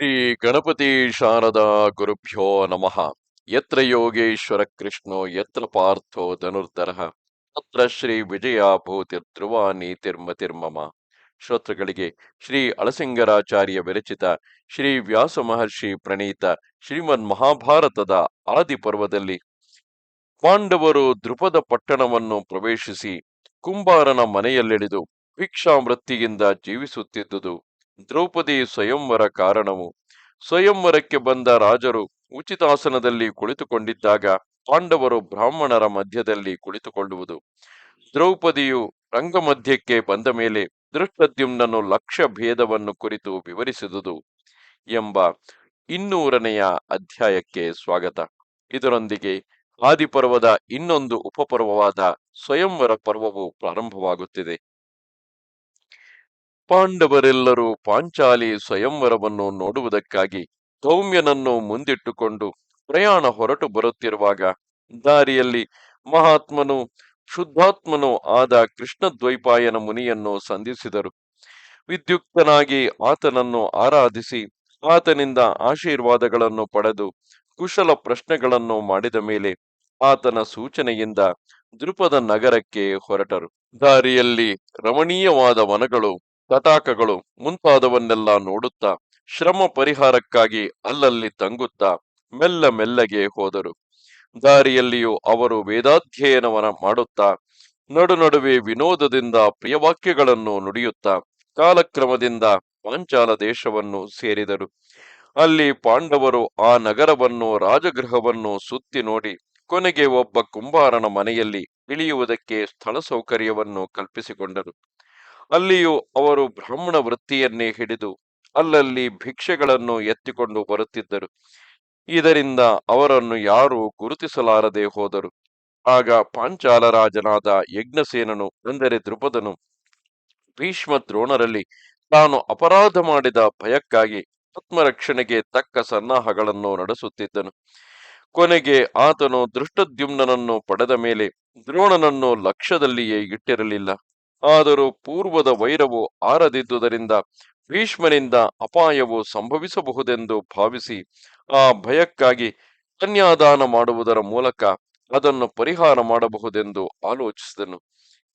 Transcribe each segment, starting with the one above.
ಶ್ರೀ ಗಣಪತಿ ಶಾರದಾ ಗುರುಭ್ಯೋ ನಮಃ. ಯತ್ರ ಯೋಗೇಶ್ವರ ಕೃಷ್ಣೋ, ಯತ್ರ ಪಾರ್ಥೋ ಧನುರ್ಧರ, ತತ್ರ ಶ್ರೀ ವಿಜಯ ಭೂತಿರ್ಧ್ರುವ ನೀತಿರ್ಮತಿರ್ಮಮ ಶ್ರೋತೃಗಳಿಗೆ ಶ್ರೀ ಅಳಸಿಂಗರಾಚಾರ್ಯ ವಿರಚಿತ ಶ್ರೀ ವ್ಯಾಸ ಮಹರ್ಷಿ ಪ್ರಣೀತ ಶ್ರೀಮನ್ ಮಹಾಭಾರತದ ಆದಿ ಪರ್ವದಲ್ಲಿ ಪಾಂಡವರು ದೃಪದ ಪಟ್ಟಣವನ್ನು ಪ್ರವೇಶಿಸಿ ಕುಂಬಾರನ ಮನೆಯಲ್ಲಿಳಿದು ಭಿಕ್ಷಾಮೃತ್ತಿಯಿಂದ ಜೀವಿಸುತ್ತಿದ್ದುದು. ದ್ರೌಪದಿ ಸ್ವಯಂವರ ಕಾರಣವು. ಸ್ವಯಂವರಕ್ಕೆ ಬಂದ ರಾಜರು ಉಚಿತಾಸನದಲ್ಲಿ ಕುಳಿತುಕೊಂಡಿದ್ದಾಗ ಪಾಂಡವರು ಬ್ರಾಹ್ಮಣರ ಮಧ್ಯದಲ್ಲಿ ಕುಳಿತುಕೊಳ್ಳುವುದು. ದ್ರೌಪದಿಯು ರಂಗಮಧ್ಯಕ್ಕೆ ಬಂದ ಮೇಲೆ ದೃಷ್ಟದ್ಯುಮ್ನನ್ನು ಲಕ್ಷ್ಯ ಭೇದವನ್ನು ಕುರಿತು ವಿವರಿಸಿದುದು ಎಂಬ ಇನ್ನೂರನೆಯ ಅಧ್ಯಾಯಕ್ಕೆ ಸ್ವಾಗತ. ಇದರೊಂದಿಗೆ ಆದಿಪರ್ವದ ಇನ್ನೊಂದು ಉಪಪರ್ವವಾದ ಸ್ವಯಂವರ ಪರ್ವವು ಪ್ರಾರಂಭವಾಗುತ್ತಿದೆ. ಪಾಂಡವರೆಲ್ಲರೂ ಪಾಂಚಾಲಿ ಸ್ವಯಂವರವನ್ನು ನೋಡುವುದಕ್ಕಾಗಿ ಸೌಮ್ಯನನ್ನು ಮುಂದಿಟ್ಟುಕೊಂಡು ಪ್ರಯಾಣ ಹೊರಟು ಬರುತ್ತಿರುವಾಗ ದಾರಿಯಲ್ಲಿ ಮಹಾತ್ಮನು, ಶುದ್ಧಾತ್ಮನೂ ಆದ ಕೃಷ್ಣದ್ವೈಪಾಯನ ಮುನಿಯನ್ನು ಸಂಧಿಸಿದರು. ವಿದ್ಯುಕ್ತನಾಗಿ ಆತನನ್ನು ಆರಾಧಿಸಿ ಆತನಿಂದ ಆಶೀರ್ವಾದಗಳನ್ನು ಪಡೆದು ಕುಶಲ ಪ್ರಶ್ನೆಗಳನ್ನು ಮಾಡಿದ ಮೇಲೆ ಆತನ ಸೂಚನೆಯಿಂದ ದೃಪದ ನಗರಕ್ಕೆ ಹೊರಟರು. ದಾರಿಯಲ್ಲಿ ರಮಣೀಯವಾದ ವನಗಳು ತಟಾಕಗಳು ಮುಂತಾದವನ್ನೆಲ್ಲ ನೋಡುತ್ತಾ ಶ್ರಮ ಪರಿಹಾರಕ್ಕಾಗಿ ಅಲ್ಲಲ್ಲಿ ತಂಗುತ್ತಾ ಮೆಲ್ಲ ಮೆಲ್ಲಗೆ ಹೋದರು. ದಾರಿಯಲ್ಲಿಯೂ ಅವರು ವೇದಾಧ್ಯಯನವನ ಮಾಡುತ್ತಾ ನಡು ನಡುವೆ ವಿನೋದದಿಂದ ಪ್ರಿಯವಾಕ್ಯಗಳನ್ನು ನುಡಿಯುತ್ತಾ ಕಾಲಕ್ರಮದಿಂದ ಪಾಂಚಾಲ ದೇಶವನ್ನು ಸೇರಿದರು. ಅಲ್ಲಿ ಪಾಂಡವರು ಆ ನಗರವನ್ನು ರಾಜಗೃಹವನ್ನು ಸುತ್ತಿ ನೋಡಿ ಕೊನೆಗೆ ಒಬ್ಬ ಕುಂಬಾರನ ಮನೆಯಲ್ಲಿ ಇಳಿಯುವುದಕ್ಕೆ ಸ್ಥಳ ಸೌಕರ್ಯವನ್ನು ಕಲ್ಪಿಸಿಕೊಂಡರು. ಅಲ್ಲಿಯೂ ಅವರು ಬ್ರಾಹ್ಮಣ ವೃತ್ತಿಯನ್ನೇ ಹಿಡಿದು ಅಲ್ಲಲ್ಲಿ ಭಿಕ್ಷೆಗಳನ್ನು ಎತ್ತಿಕೊಂಡು ಬರುತ್ತಿದ್ದರು. ಇದರಿಂದ ಅವರನ್ನು ಯಾರೂ ಗುರುತಿಸಲಾರದೆ ಹೋದರು. ಆಗ ಪಾಂಚಾಲ ರಾಜನಾದ ಯಜ್ಞಸೇನನು, ಅಂದರೆ ದೃಪದನು ಭೀಷ್ಮ ದ್ರೋಣರಲ್ಲಿ ತಾನು ಅಪರಾಧ ಮಾಡಿದ ಭಯಕ್ಕಾಗಿ ಆತ್ಮರಕ್ಷಣೆಗೆ ತಕ್ಕ ಸನ್ನಾಹಗಳನ್ನು ನಡೆಸುತ್ತಿದ್ದನು. ಕೊನೆಗೆ ಆತನು ದೃಷ್ಟದ್ಯುಮ್ನನನ್ನು ಪಡೆದ ಮೇಲೆ ದ್ರೋಣನನ್ನು ಲಕ್ಷ್ಯದಲ್ಲಿಯೇ ಇಟ್ಟಿರಲಿಲ್ಲ. ಆದರೂ ಪೂರ್ವದ ವೈರವು ಆರದಿದ್ದುದರಿಂದ ಭೀಷ್ಮನಿಂದ ಅಪಾಯವು ಸಂಭವಿಸಬಹುದೆಂದು ಭಾವಿಸಿ ಆ ಭಯಕ್ಕಾಗಿ ಕನ್ಯಾದಾನ ಮಾಡುವುದರ ಮೂಲಕ ಅದನ್ನು ಪರಿಹಾರ ಮಾಡಬಹುದೆಂದು ಆಲೋಚಿಸಿದನು.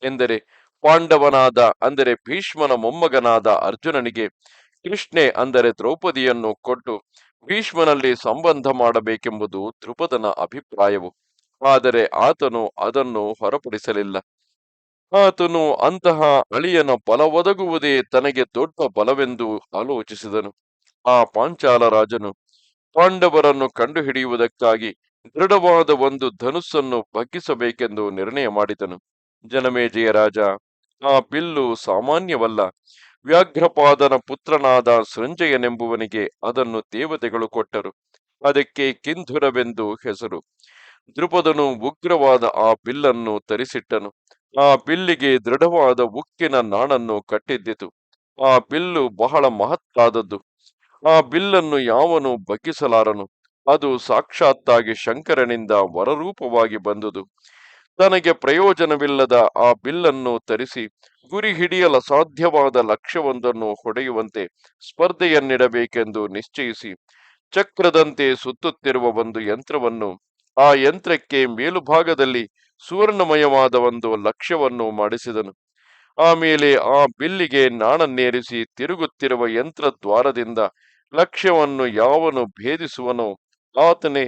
ಎಂದರೆ ಪಾಂಡವನಾದ, ಅಂದರೆ ಭೀಷ್ಮನ ಮೊಮ್ಮಗನಾದ ಅರ್ಜುನನಿಗೆ ಕೃಷ್ಣೆ, ಅಂದರೆ ದ್ರೌಪದಿಯನ್ನು ಕೊಟ್ಟು ಭೀಷ್ಮನಲ್ಲಿ ಸಂಬಂಧ ಮಾಡಬೇಕೆಂಬುದು ದ್ರುಪದನ ಅಭಿಪ್ರಾಯವು. ಆದರೆ ಆತನು ಅದನ್ನು ಹೊರಪಡಿಸಲಿಲ್ಲ. ಆತನು ಅಂತಹ ಅಳಿಯನ ಬಲ ಒದಗುವುದೇ ತನಗೆ ದೊಡ್ಡ ಬಲವೆಂದು ಆಲೋಚಿಸಿದನು. ಆ ಪಾಂಚಾಲ ರಾಜನು ಪಾಂಡವರನ್ನು ಕಂಡುಹಿಡಿಯುವುದಕ್ಕಾಗಿ ದೃಢವಾದ ಒಂದು ಧನುಸ್ಸನ್ನು ಬಗ್ಗಿಸಬೇಕೆಂದು ನಿರ್ಣಯ ಮಾಡಿದನು. ಜನಮೇಜಯ ರಾಜ, ಆ ಬಿಲ್ಲು ಸಾಮಾನ್ಯವಲ್ಲ. ವ್ಯಾಘ್ರಪಾದನ ಪುತ್ರನಾದ ಸಂಜಯನೆಂಬುವನಿಗೆ ಅದನ್ನು ದೇವತೆಗಳು ಕೊಟ್ಟರು. ಅದಕ್ಕೆ ಕಿಂಧುರವೆಂದು ಹೆಸರು. ದೃಪದನು ಉಗ್ರವಾದ ಆ ಬಿಲ್ಲನ್ನು ತರಿಸಿಟ್ಟನು. ಆ ಬಿಲ್ಲಿಗೆ ದೃಢವಾದ ಉಕ್ಕಿನ ನಾಣನ್ನು ಕಟ್ಟಿದ್ದಿತು. ಆ ಬಿಲ್ಲು ಬಹಳ ಮಹತ್ತಾದದ್ದು. ಆ ಬಿಲ್ಲನ್ನು ಯಾವನು ಬಗ್ಗಿಸಲಾರನು. ಅದು ಸಾಕ್ಷಾತ್ತಾಗಿ ಶಂಕರನಿಂದ ವರರೂಪವಾಗಿ ಬಂದುದು. ತನಗೆ ಪ್ರಯೋಜನವಿಲ್ಲದ ಆ ಬಿಲ್ಲನ್ನು ತರಿಸಿ ಗುರಿ ಹಿಡಿಯಲ ಸಾಧ್ಯವಾದ ಲಕ್ಷ್ಯವೊಂದನ್ನು ಹೊಡೆಯುವಂತೆ ಸ್ಪರ್ಧೆಯನ್ನಿಡಬೇಕೆಂದು ನಿಶ್ಚಯಿಸಿ ಚಕ್ರದಂತೆ ಸುತ್ತುತ್ತಿರುವ ಒಂದು ಯಂತ್ರವನ್ನು ಆ ಯಂತ್ರಕ್ಕೆ ಮೇಲುಭಾಗದಲ್ಲಿ ಸುವರ್ಣಮಯವಾದ ಒಂದು ಲಕ್ಷ್ಯವನ್ನು ಮಾಡಿಸಿದನು. ಆಮೇಲೆ ಆ ಬಿಲ್ಲಿಗೆ ನಾಣನ್ನೇರಿಸಿ ತಿರುಗುತ್ತಿರುವ ಯಂತ್ರ ದ್ವಾರದಿಂದ ಲಕ್ಷ್ಯವನ್ನು ಯಾವನು ಭೇದಿಸುವನೋ ಆತನೇ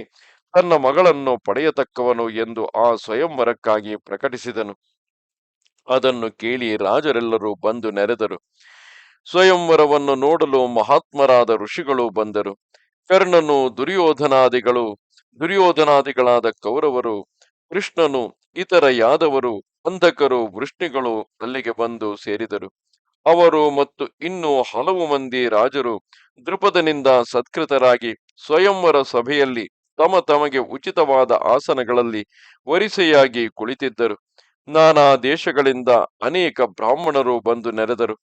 ತನ್ನ ಮಗಳನ್ನು ಪಡೆಯತಕ್ಕವನು ಎಂದು ಆ ಸ್ವಯಂವರಕ್ಕಾಗಿ ಪ್ರಕಟಿಸಿದನು. ಅದನ್ನು ಕೇಳಿ ರಾಜರೆಲ್ಲರೂ ಬಂದು ನೆರೆದರು. ಸ್ವಯಂವರವನ್ನು ನೋಡಲು ಮಹಾತ್ಮರಾದ ಋಷಿಗಳು ಬಂದರು. ಕರ್ಣನು ದುರ್ಯೋಧನಾದಿಗಳು, ದುರ್ಯೋಧನಾದಿಗಳಾದ ಕೌರವರು ಕೃಷ್ಣನು ಇತರ ಯಾದವರು ಅಂಧಕರು ವೃಷ್ಣಿಗಳು ಅಲ್ಲಿಗೆ ಬಂದು ಸೇರಿದರು. ಅವರು ಮತ್ತು ಇನ್ನೂ ಹಲವು ಮಂದಿ ರಾಜರು ದೃಪದನಿಂದ ಸತ್ಕೃತರಾಗಿ ಸ್ವಯಂವರ ಸಭೆಯಲ್ಲಿ ತಮ ತಮಗೆ ಉಚಿತವಾದ ಆಸನಗಳಲ್ಲಿ ವರಿಸೆಯಾಗಿ ಕುಳಿತಿದ್ದರು. ನಾನಾ ದೇಶಗಳಿಂದ ಅನೇಕ ಬ್ರಾಹ್ಮಣರು ಬಂದು ನೆರೆದರು.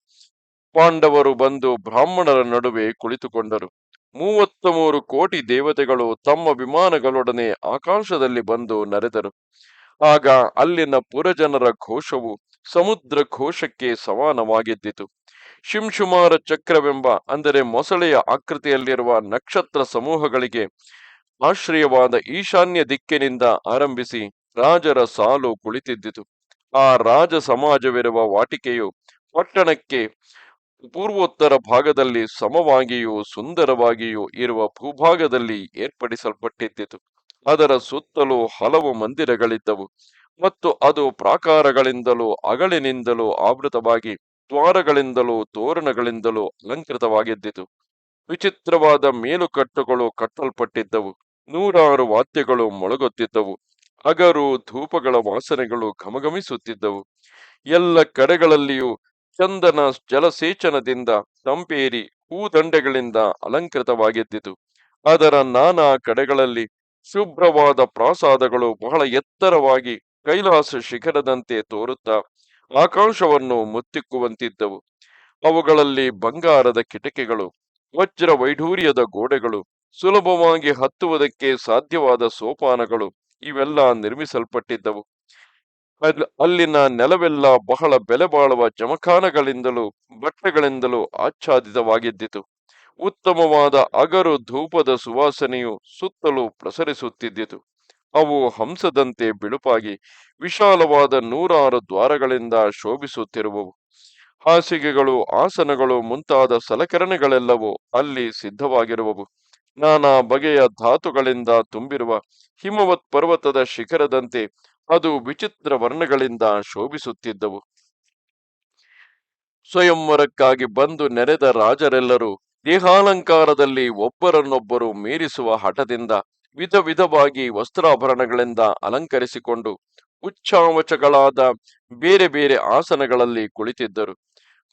ಪಾಂಡವರು ಬಂದು ಬ್ರಾಹ್ಮಣರ ನಡುವೆ ಕುಳಿತುಕೊಂಡರು. ಮೂವತ್ತ ಮೂರು ಕೋಟಿ ದೇವತೆಗಳು ತಮ್ಮ ವಿಮಾನಗಳೊಡನೆ ಆಕಾಶದಲ್ಲಿ ಬಂದು ನರೆದರು. ಆಗ ಅಲ್ಲಿನ ಪುರಜನರ ಘೋಷವು ಸಮುದ್ರ ಘೋಷಕ್ಕೆ ಸಮಾನವಾಗಿದ್ದಿತು. ಶಿಂಶುಮಾರ ಚಕ್ರವೆಂಬ, ಅಂದರೆ ಮೊಸಳೆಯ ಆಕೃತಿಯಲ್ಲಿರುವ ನಕ್ಷತ್ರ ಸಮೂಹಗಳಿಗೆ ಆಶ್ರಯವಾದ ಈಶಾನ್ಯ ದಿಕ್ಕಿನಿಂದ ಆರಂಭಿಸಿ ರಾಜರ ಸಾಲು ಕುಳಿತಿದ್ದಿತು. ಆ ರಾಜ ಸಮಾಜವಿರುವ ವಾಟಿಕೆಯು ಪಟ್ಟಣಕ್ಕೆ ಪೂರ್ವೋತ್ತರ ಭಾಗದಲ್ಲಿ ಸಮವಾಗಿಯೂ ಸುಂದರವಾಗಿಯೂ ಇರುವ ಭೂಭಾಗದಲ್ಲಿ ಏರ್ಪಡಿಸಲ್ಪಟ್ಟಿದ್ದಿತು. ಅದರ ಸುತ್ತಲೂ ಹಲವು ಮಂದಿರಗಳಿದ್ದವು ಮತ್ತು ಅದು ಪ್ರಾಕಾರಗಳಿಂದಲೂ ಅಗಳಿನಿಂದಲೂ ಆವೃತವಾಗಿ ದ್ವಾರಗಳಿಂದಲೂ ತೋರಣಗಳಿಂದಲೂ ಅಲಂಕೃತವಾಗಿದ್ದಿತು. ವಿಚಿತ್ರವಾದ ಮೇಲುಕಟ್ಟುಗಳು ಕಟ್ಟಲ್ಪಟ್ಟಿದ್ದವು. ನೂರಾರು ವಾದ್ಯಗಳು ಮೊಳಗುತ್ತಿದ್ದವು. ಅಗರು ಧೂಪಗಳ ವಾಸನೆಗಳು ಘಮಘಮಿಸುತ್ತಿದ್ದವು. ಎಲ್ಲ ಕಡೆಗಳಲ್ಲಿಯೂ ಚಂದನ ಜಲಸೇಚನದಿಂದ ಸಂಪೇರಿ ಹೂದಂಡೆಗಳಿಂದ ಅಲಂಕೃತವಾಗಿದ್ದಿತು. ಅದರ ನಾನಾ ಕಡೆಗಳಲ್ಲಿ ಶುಭ್ರವಾದ ಪ್ರಾಸಾದಗಳು ಬಹಳ ಎತ್ತರವಾಗಿ ಕೈಲಾಸ ಶಿಖರದಂತೆ ತೋರುತ್ತಾ ಆಕಾಶವನ್ನು ಮುತ್ತಿಕ್ಕುವಂತಿದ್ದವು. ಅವುಗಳಲ್ಲಿ ಬಂಗಾರದ ಕಿಟಕಿಗಳು, ವಜ್ರ ವೈಢೂರ್ಯದ ಗೋಡೆಗಳು, ಸುಲಭವಾಗಿ ಹತ್ತುವುದಕ್ಕೆ ಸಾಧ್ಯವಾದ ಸೋಪಾನಗಳು ಇವೆಲ್ಲ ನಿರ್ಮಿಸಲ್ಪಟ್ಟಿದ್ದವು. ಅಲ್ಲಿನ ನೆಲವೆಲ್ಲ ಬಹಳ ಬೆಲೆ ಬಾಳುವ ಜಮಖಾನಗಳಿಂದಲೂ ಬಟ್ಟೆಗಳಿಂದಲೂ ಆಚ್ಛಾದಿತವಾಗಿದ್ದಿತು. ಉತ್ತಮವಾದ ಅಗರು ಧೂಪದ ಸುವಾಸನೆಯು ಸುತ್ತಲೂ ಪ್ರಸರಿಸುತ್ತಿದ್ದಿತು. ಅವು ಹಂಸದಂತೆ ಬಿಳುಪಾಗಿ, ವಿಶಾಲವಾದ ನೂರಾರು ದ್ವಾರಗಳಿಂದ ಶೋಭಿಸುತ್ತಿರುವವು. ಹಾಸಿಗೆಗಳು, ಆಸನಗಳು ಮುಂತಾದ ಸಲಕರಣೆಗಳೆಲ್ಲವೂ ಅಲ್ಲಿ ಸಿದ್ಧವಾಗಿರುವವು. ನಾನಾ ಬಗೆಯ ಧಾತುಗಳಿಂದ ತುಂಬಿರುವ ಹಿಮವತ್ ಪರ್ವತದ ಶಿಖರದಂತೆ ಅದು ವಿಚಿತ್ರ ವರ್ಣಗಳಿಂದ ಶೋಭಿಸುತ್ತಿದ್ದವು. ಸ್ವಯಂವರಕ್ಕಾಗಿ ಬಂದು ನೆರೆದ ರಾಜರೆಲ್ಲರೂ ದೇಹಾಲಂಕಾರದಲ್ಲಿ ಒಬ್ಬರನ್ನೊಬ್ಬರು ಮೀರಿಸುವ ಹಠದಿಂದ ವಿಧ ವಿಧವಾಗಿ ವಸ್ತ್ರಾಭರಣಗಳಿಂದ ಅಲಂಕರಿಸಿಕೊಂಡು ಉಚ್ಚಾವಚಗಳಾದ ಬೇರೆ ಬೇರೆ ಆಸನಗಳಲ್ಲಿ ಕುಳಿತಿದ್ದರು.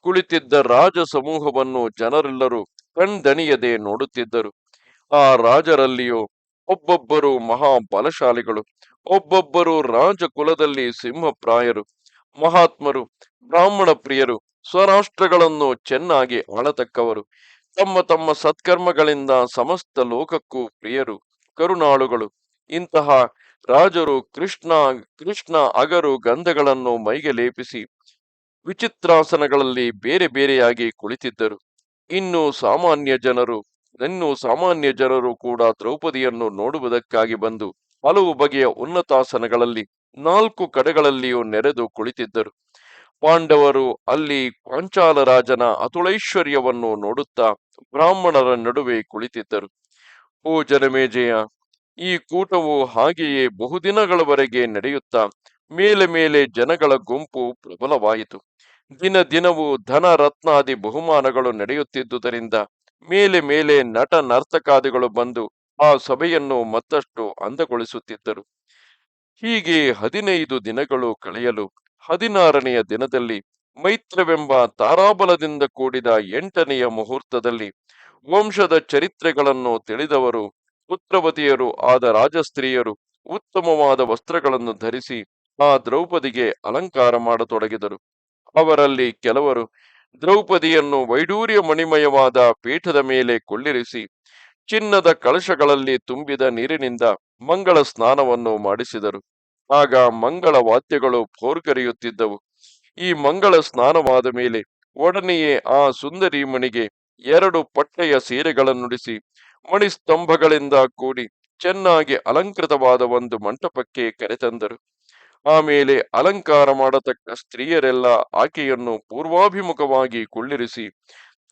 ಕುಳಿತಿದ್ದ ರಾಜ ಸಮೂಹವನ್ನು ಜನರೆಲ್ಲರೂ ಕಣ್ದಣಿಯದೆ ನೋಡುತ್ತಿದ್ದರು. ಆ ರಾಜರಲ್ಲಿಯೂ ಒಬ್ಬೊಬ್ಬರು ಮಹಾ ಬಲಶಾಲಿಗಳು ಒಬ್ಬೊಬ್ಬರು ರಾಜ ಕುಲದಲ್ಲಿ ಸಿಂಹಪ್ರಾಯರು, ಮಹಾತ್ಮರು, ಬ್ರಾಹ್ಮಣ ಪ್ರಿಯರು, ಸ್ವರಾಷ್ಟ್ರಗಳನ್ನು ಚೆನ್ನಾಗಿ ಆಳತಕ್ಕವರು, ತಮ್ಮ ತಮ್ಮ ಸತ್ಕರ್ಮಗಳಿಂದ ಸಮಸ್ತ ಲೋಕಕ್ಕೂ ಪ್ರಿಯರು ಕರುಣಾಳುಗಳು ಇಂತಹ ರಾಜರು ಕೃಷ್ಣ ಕೃಷ್ಣ ಅಗರು ಗಂಧಗಳನ್ನು ಮೈಗೆ ಲೇಪಿಸಿ ವಿಚಿತ್ರಾಸನಗಳಲ್ಲಿ ಬೇರೆ ಬೇರೆಯಾಗಿ ಕುಳಿತಿದ್ದರು. ಇನ್ನು ಸಾಮಾನ್ಯ ಜನರು, ಇನ್ನು ಸಾಮಾನ್ಯ ಜನರು ಕೂಡ ದ್ರೌಪದಿಯನ್ನು ನೋಡುವುದಕ್ಕಾಗಿ ಬಂದು ಹಲವು ಬಗೆಯ ಉನ್ನತಾಸನಗಳಲ್ಲಿ ನಾಲ್ಕು ಕಡೆಗಳಲ್ಲಿಯೂ ನೆರೆದು ಕುಳಿತಿದ್ದರು. ಪಾಂಡವರು ಅಲ್ಲಿ ಪಾಂಚಾಲ ರಾಜನ ಅತುಳೈಶ್ವರ್ಯವನ್ನು ನೋಡುತ್ತಾ ಬ್ರಾಹ್ಮಣರ ನಡುವೆ ಕುಳಿತಿದ್ದರು. ಓ ಜನಮೇಜಯ, ಈ ಕೂಟವು ಹಾಗೆಯೇ ಬಹುದಿನಗಳವರೆಗೆ ನಡೆಯುತ್ತಾ ಮೇಲೆ ಮೇಲೆ ಜನಗಳ ಗುಂಪು ಪ್ರಬಲವಾಯಿತು. ದಿನ ದಿನವೂ ಧನ ರತ್ನಾದಿ ಬಹುಮಾನಗಳು ನಡೆಯುತ್ತಿದ್ದುದರಿಂದ ಮೇಲೆ ಮೇಲೆ ನಟ ನರ್ತಕಾದಿಗಳು ಬಂದು ಆ ಸಭೆಯನ್ನು ಮತ್ತಷ್ಟು ಅಂದಗೊಳಿಸುತ್ತಿದ್ದರು. ಹೀಗೆ ಹದಿನೈದು ದಿನಗಳು ಕಳೆಯಲು ಹದಿನಾರನೆಯ ದಿನದಲ್ಲಿ ಮೈತ್ರವೆಂಬ ತಾರಾಬಲದಿಂದ ಕೂಡಿದ ಎಂಟನೆಯ ಮುಹೂರ್ತದಲ್ಲಿ ವಂಶದ ಚರಿತ್ರೆಗಳನ್ನು ತಿಳಿದವರು, ಪುತ್ರವತಿಯರು ಆದ ರಾಜಸ್ತ್ರೀಯರು ಉತ್ತಮವಾದ ವಸ್ತ್ರಗಳನ್ನು ಧರಿಸಿ ಆ ದ್ರೌಪದಿಗೆ ಅಲಂಕಾರ ಮಾಡತೊಡಗಿದರು. ಅವರಲ್ಲಿ ಕೆಲವರು ದ್ರೌಪದಿಯನ್ನು ವೈಡೂರ್ಯ ಮಣಿಮಯವಾದ ಪೀಠದ ಮೇಲೆ ಕೊಳ್ಳಿರಿಸಿ ಚಿನ್ನದ ಕಳಶಗಳಲ್ಲಿ ತುಂಬಿದ ನೀರಿನಿಂದ ಮಂಗಳ ಸ್ನಾನವನ್ನು ಮಾಡಿಸಿದರು. ಆಗ ಮಂಗಳ ವಾದ್ಯಗಳು ಭೋರ್ಗರೆಯುತ್ತಿದ್ದವು ಈ ಮಂಗಳ ಸ್ನಾನವಾದ ಮೇಲೆ ಒಡನೆಯೇ ಆ ಸುಂದರಿ ಮಣಿಗೆ ಎರಡು ಪಟ್ಟೆಯ ಸೀರೆಗಳನ್ನುಡಿಸಿ ಮಣಿಸ್ತಂಭಗಳಿಂದ ಕೂಡಿ ಚೆನ್ನಾಗಿ ಅಲಂಕೃತವಾದ ಒಂದು ಮಂಟಪಕ್ಕೆ ಕರೆತಂದರು. ಆಮೇಲೆ ಅಲಂಕಾರ ಮಾಡತಕ್ಕ ಸ್ತ್ರೀಯರೆಲ್ಲ ಆಕೆಯನ್ನು ಪೂರ್ವಾಭಿಮುಖವಾಗಿ ಕುಳ್ಳಿರಿಸಿ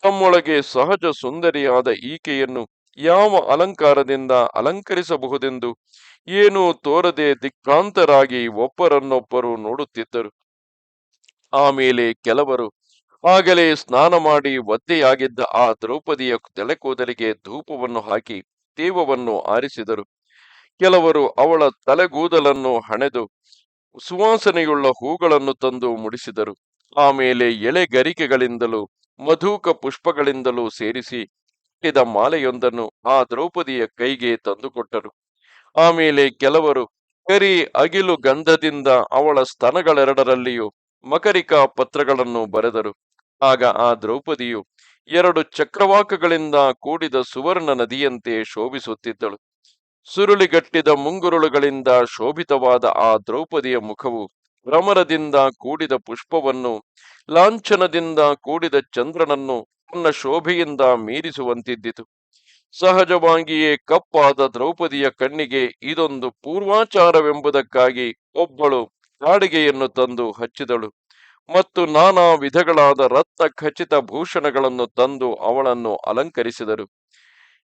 ತಮ್ಮೊಳಗೆ ಸಹಜ ಸುಂದರಿಯಾದ ಈಕೆಯನ್ನು ಯಾವ ಅಲಂಕಾರದಿಂದ ಅಲಂಕರಿಸಬಹುದೆಂದು ಏನೂ ತೋರದೆ ದಿಕ್ಕಾಂತರಾಗಿ ಒಬ್ಬರನ್ನೊಬ್ಬರು ನೋಡುತ್ತಿದ್ದರು. ಆಮೇಲೆ ಕೆಲವರು ಆಗಲೇ ಸ್ನಾನ ಮಾಡಿ ಒದ್ದೆಯಾಗಿದ್ದ ಆ ದ್ರೌಪದಿಯ ತಲೆಕೂದಲಿಗೆ ಧೂಪವನ್ನು ಹಾಕಿ ದೇವವನ್ನು ಆರಿಸಿದರು. ಕೆಲವರು ಅವಳ ತಲೆಗೂದಲನ್ನು ಹಣೆದು ಸುವಾಸನೆಯುಳ್ಳ ಹೂಗಳನ್ನು ತಂದು ಮುಡಿಸಿದರು. ಆಮೇಲೆ ಎಳೆಗರಿಕೆಗಳಿಂದಲೂ ಮಧುಕ ಪುಷ್ಪಗಳಿಂದಲೂ ಸೇರಿಸಿ ಕಟ್ಟಿದ ಮಾಲೆಯೊಂದನ್ನು ಆ ದ್ರೌಪದಿಯ ಕೈಗೆ ತಂದುಕೊಟ್ಟರು. ಆಮೇಲೆ ಕೆಲವರು, ಕರಿ ಅಗಿಲು ಗಂಧದಿಂದ ಅವಳ ಸ್ತನಗಳೆರಡರಲ್ಲಿಯೂ ಮಕರಿಕಾ ಪತ್ರಗಳನ್ನು ಬರೆದರು. ಆಗ ಆ ದ್ರೌಪದಿಯು ಎರಡು ಚಕ್ರವಾಕಗಳಿಂದ ಕೂಡಿದ ಸುವರ್ಣ ನದಿಯಂತೆ ಶೋಭಿಸುತ್ತಿದ್ದಳು. ಸುರುಳಿಗಟ್ಟಿದ ಮುಂಗುರುಳುಗಳಿಂದ ಶೋಭಿತವಾದ ಆ ದ್ರೌಪದಿಯ ಮುಖವು ಭ್ರಮರದಿಂದ ಕೂಡಿದ ಪುಷ್ಪವನ್ನು, ಲಾಂಛನದಿಂದ ಕೂಡಿದ ಚಂದ್ರನನ್ನು ತನ್ನ ಶೋಭೆಯಿಂದ ಮೀರಿಸುವಂತಿದ್ದಿತು. ಸಹಜವಾಗಿಯೇ ಕಪ್ಪಾದ ದ್ರೌಪದಿಯ ಕಣ್ಣಿಗೆ ಇದೊಂದು ಪೂರ್ವಾಚಾರವೆಂಬುದಕ್ಕಾಗಿ ಒಬ್ಬಳು ಕಾಡಿಗೆಯನ್ನು ತಂದು ಹಚ್ಚಿದಳು ಮತ್ತು ನಾನಾ ವಿಧಗಳಾದ ರತ್ನ ಖಚಿತ ಭೂಷಣಗಳನ್ನು ತಂದು ಅವಳನ್ನು ಅಲಂಕರಿಸಿದರು.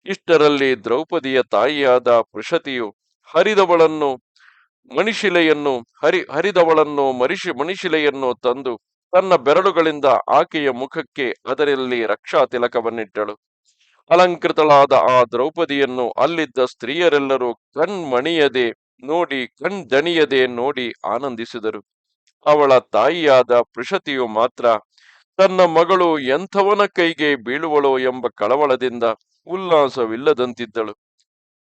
ಇಷ್ಟರಲ್ಲಿ ದ್ರೌಪದಿಯ ತಾಯಿಯಾದ ಪೃಷತಿಯು ಹರಿದವಳನ್ನು ಮಣಿಶಿಲೆಯನ್ನು ಹರಿ ಹರಿದವಳನ್ನು ಮರಿಷಿ ಮಣಿಶಿಲೆಯನ್ನು ತಂದು ತನ್ನ ಬೆರಳುಗಳಿಂದ ಆಕೆಯ ಮುಖಕ್ಕೆ ಅದರಲ್ಲಿ ರಕ್ಷಾ ತಿಲಕವನ್ನಿಟ್ಟಳು. ಅಲಂಕೃತಳಾದ ಆ ದ್ರೌಪದಿಯನ್ನು ಅಲ್ಲಿದ್ದ ಸ್ತ್ರೀಯರೆಲ್ಲರೂ ಕಣ್ಮಣಿಯದೆ ನೋಡಿ ಕಣ್ದಣಿಯದೆ ನೋಡಿ ಆನಂದಿಸಿದರು. ಅವಳ ತಾಯಿಯಾದ ಪೃಷತಿಯು ಮಾತ್ರ, ತನ್ನ ಮಗಳು ಎಂಥವನ ಕೈಗೆ ಬೀಳುವಳೋ ಎಂಬ ಕಳವಳದಿಂದ ಉಲ್ಲಾಸವಿಲ್ಲದಂತಿದ್ದಳು.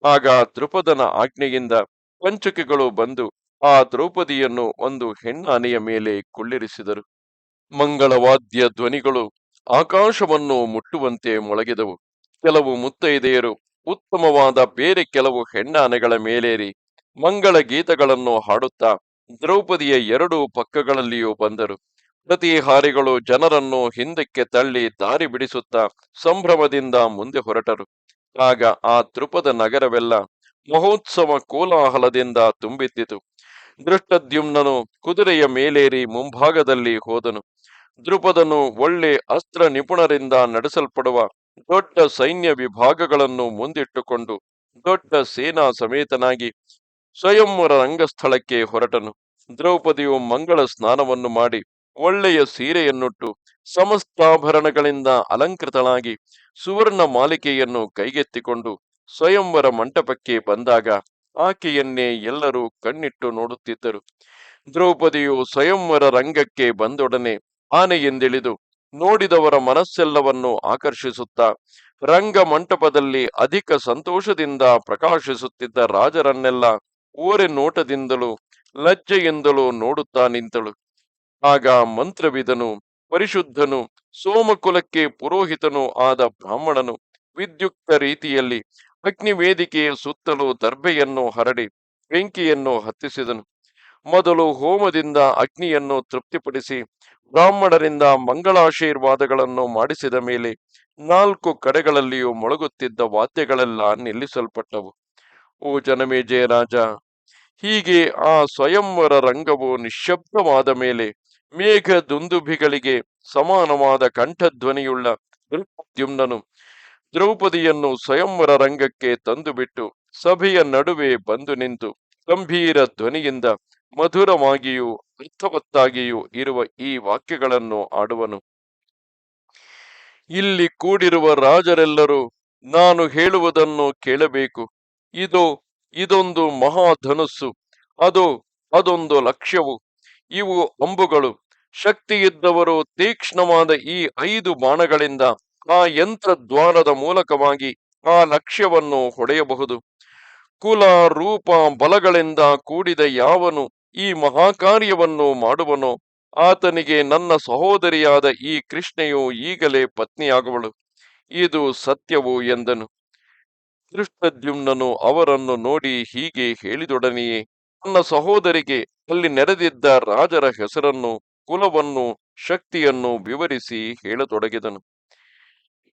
ಆಗ ದ್ರುಪದನ ಆಜ್ಞೆಯಿಂದ ಪಂಚಕಿಗಳು ಬಂದು ಆ ದ್ರೌಪದಿಯನ್ನು ಒಂದು ಹೆಣ್ಣಾನೆಯ ಮೇಲೆ ಕುಳ್ಳಿರಿಸಿದರು. ಮಂಗಳವಾದ್ಯ ಧ್ವನಿಗಳು ಆಕಾಶವನ್ನು ಮುಟ್ಟುವಂತೆ ಮೊಳಗಿದವು. ಕೆಲವು ಮುತ್ತೈದೆಯರು ಉತ್ತಮವಾದ ಬೇರೆ ಕೆಲವು ಹೆಣ್ಣಾನೆಗಳ ಮೇಲೇರಿ ಮಂಗಳ ಗೀತಗಳನ್ನು ಹಾಡುತ್ತಾ ದ್ರೌಪದಿಯ ಎರಡು ಪಕ್ಕಗಳಲ್ಲಿಯೂ ಬಂದರು. ಪ್ರತಿ ಹಾರಿಗಳು ಜನರನ್ನು ಹಿಂದಕ್ಕೆ ತಳ್ಳಿ ದಾರಿ ಬಿಡಿಸುತ್ತಾ ಸಂಭ್ರಮದಿಂದ ಮುಂದೆ ಹೊರಟರು. ಆಗ ಆ ತೃಪದ ನಗರವೆಲ್ಲ ಮಹೋತ್ಸವ ಕೋಲಾಹಲದಿಂದ ತುಂಬಿದ್ದಿತು ದೃಷ್ಟದ್ಯುಮ್ನನು ಕುದುರೆಯ ಮೇಲೇರಿ ಮುಂಭಾಗದಲ್ಲಿ ಹೋದನು. ದೃಪದನು ಒಳ್ಳೆ ಅಸ್ತ್ರ ನಿಪುಣರಿಂದ ನಡೆಸಲ್ಪಡುವ ದೊಡ್ಡ ಸೈನ್ಯ ವಿಭಾಗಗಳನ್ನು ಮುಂದಿಟ್ಟುಕೊಂಡು ದೊಡ್ಡ ಸೇನಾ ಸಮೇತನಾಗಿ ಸ್ವಯಂವರ ರಂಗಸ್ಥಳಕ್ಕೆ ಹೊರಟನು. ದ್ರೌಪದಿಯು ಮಂಗಳ ಸ್ನಾನವನ್ನು ಮಾಡಿ ಒಳ್ಳೆಯ ಸೀರೆಯನ್ನುಟ್ಟು ಸಮಸ್ತಾಭರಣಗಳಿಂದ ಅಲಂಕೃತಳಾಗಿ ಸುವರ್ಣ ಮಾಲಿಕೆಯನ್ನು ಕೈಗೆತ್ತಿಕೊಂಡು ಸ್ವಯಂವರ ಮಂಟಪಕ್ಕೆ ಬಂದಾಗ ಆಕೆಯನ್ನೇ ಎಲ್ಲರೂ ಕಣ್ಣಿಟ್ಟು ನೋಡುತ್ತಿದ್ದರು. ದ್ರೌಪದಿಯು ಸ್ವಯಂವರ ರಂಗಕ್ಕೆ ಬಂದೊಡನೆ ಆನೆಯೆಂದಿಳಿದು ನೋಡಿದವರ ಮನಸ್ಸೆಲ್ಲವನ್ನು ಆಕರ್ಷಿಸುತ್ತಾ ರಂಗ ಮಂಟಪದಲ್ಲಿ ಅಧಿಕ ಸಂತೋಷದಿಂದ ಪ್ರಕಾಶಿಸುತ್ತಿದ್ದ ರಾಜರನ್ನೆಲ್ಲ ಓರೆ ನೋಟದಿಂದಲೂ ಲಜ್ಜೆಯಿಂದಲೂ ನೋಡುತ್ತಾ ನಿಂತಳು. ಆಗ ಮಂತ್ರವಿದನು, ಪರಿಶುದ್ಧನು, ಸೋಮಕುಲಕ್ಕೆ ಪುರೋಹಿತನೂ ಆದ ಬ್ರಾಹ್ಮಣನು ವಿದ್ಯುಕ್ತ ರೀತಿಯಲ್ಲಿ ಅಗ್ನಿ ವೇದಿಕೆಯ ಸುತ್ತಲೂ ದರ್ಬೆಯನ್ನು ಹರಡಿ ಬೆಂಕಿಯನ್ನು ಹತ್ತಿಸಿದನು. ಮೊದಲು ಹೋಮದಿಂದ ಅಗ್ನಿಯನ್ನು ತೃಪ್ತಿಪಡಿಸಿ ಬ್ರಾಹ್ಮಣರಿಂದ ಮಂಗಳಾಶೀರ್ವಾದಗಳನ್ನು ಮಾಡಿಸಿದ ಮೇಲೆ ನಾಲ್ಕು ಕಡೆಗಳಲ್ಲಿಯೂ ಮೊಳಗುತ್ತಿದ್ದ ವಾದ್ಯಗಳೆಲ್ಲ ನಿಲ್ಲಿಸಲ್ಪಟ್ಟವು. ಓ ಜನಮೇಜಯ ರಾಜ, ಹೀಗೆ ಆ ಸ್ವಯಂವರ ರಂಗವು ನಿಶ್ಶಬ್ದವಾದ ಮೇಲೆ ಮೇಘ ದುಂದುಭಿಗಳಿಗೆ ಸಮಾನವಾದ ಕಂಠಧ್ವನಿಯುಳ್ಳ ದೃಪ್ದ್ಯುಮ್ನನು ದ್ರೌಪದಿಯನ್ನು ಸ್ವಯಂವರ ರಂಗಕ್ಕೆ ತಂದುಬಿಟ್ಟು ಸಭೆಯ ನಡುವೆ ಬಂದು ನಿಂತು ಗಂಭೀರ ಧ್ವನಿಯಿಂದ ಮಧುರವಾಗಿಯೂ ಅರ್ಥವತ್ತಾಗಿಯೂ ಇರುವ ಈ ವಾಕ್ಯಗಳನ್ನು ಆಡುವನು. ಇಲ್ಲಿ ಕೂಡಿರುವ ರಾಜರೆಲ್ಲರೂ ನಾನು ಹೇಳುವುದನ್ನು ಕೇಳಬೇಕು. ಇದು, ಇದೊಂದು ಮಹಾಧನುಸ್ಸು, ಅದು, ಅದೊಂದು ಲಕ್ಷ್ಯವು. ಇವು ಅಂಬುಗಳು. ಶಕ್ತಿಯಿದ್ದವರು ತೀಕ್ಷ್ಣವಾದ ಈ ಐದು ಬಾಣಗಳಿಂದ ಆ ಯಂತ್ರದ್ವಾರದ ಮೂಲಕವಾಗಿ ಆ ಲಕ್ಷ್ಯವನ್ನು ಹೊಡೆಯಬಹುದು. ಕುಲ, ರೂಪ, ಬಲಗಳಿಂದ ಕೂಡಿದ ಯಾವನು ಈ ಮಹಾಕಾರ್ಯವನ್ನು ಮಾಡುವನೋ, ಆತನಿಗೆ ನನ್ನ ಸಹೋದರಿಯಾದ ಈ ಕೃಷ್ಣೆಯು ಈಗಲೇ ಪತ್ನಿಯಾಗುವಳು. ಇದು ಸತ್ಯವು ಎಂದನು. ಕೃಷ್ಣದ್ಯುಮ್ನನು ಅವರನ್ನು ನೋಡಿ ಹೀಗೆ ಹೇಳಿದೊಡನೆಯೇ, ನನ್ನ ಸಹೋದರಿಗೆ ಅಲ್ಲಿ ನೆರೆದಿದ್ದ ರಾಜರ ಹೆಸರನ್ನು, ಕುಲವನ್ನು, ಶಕ್ತಿಯನ್ನು ವಿವರಿಸಿ ಹೇಳತೊಡಗಿದನು.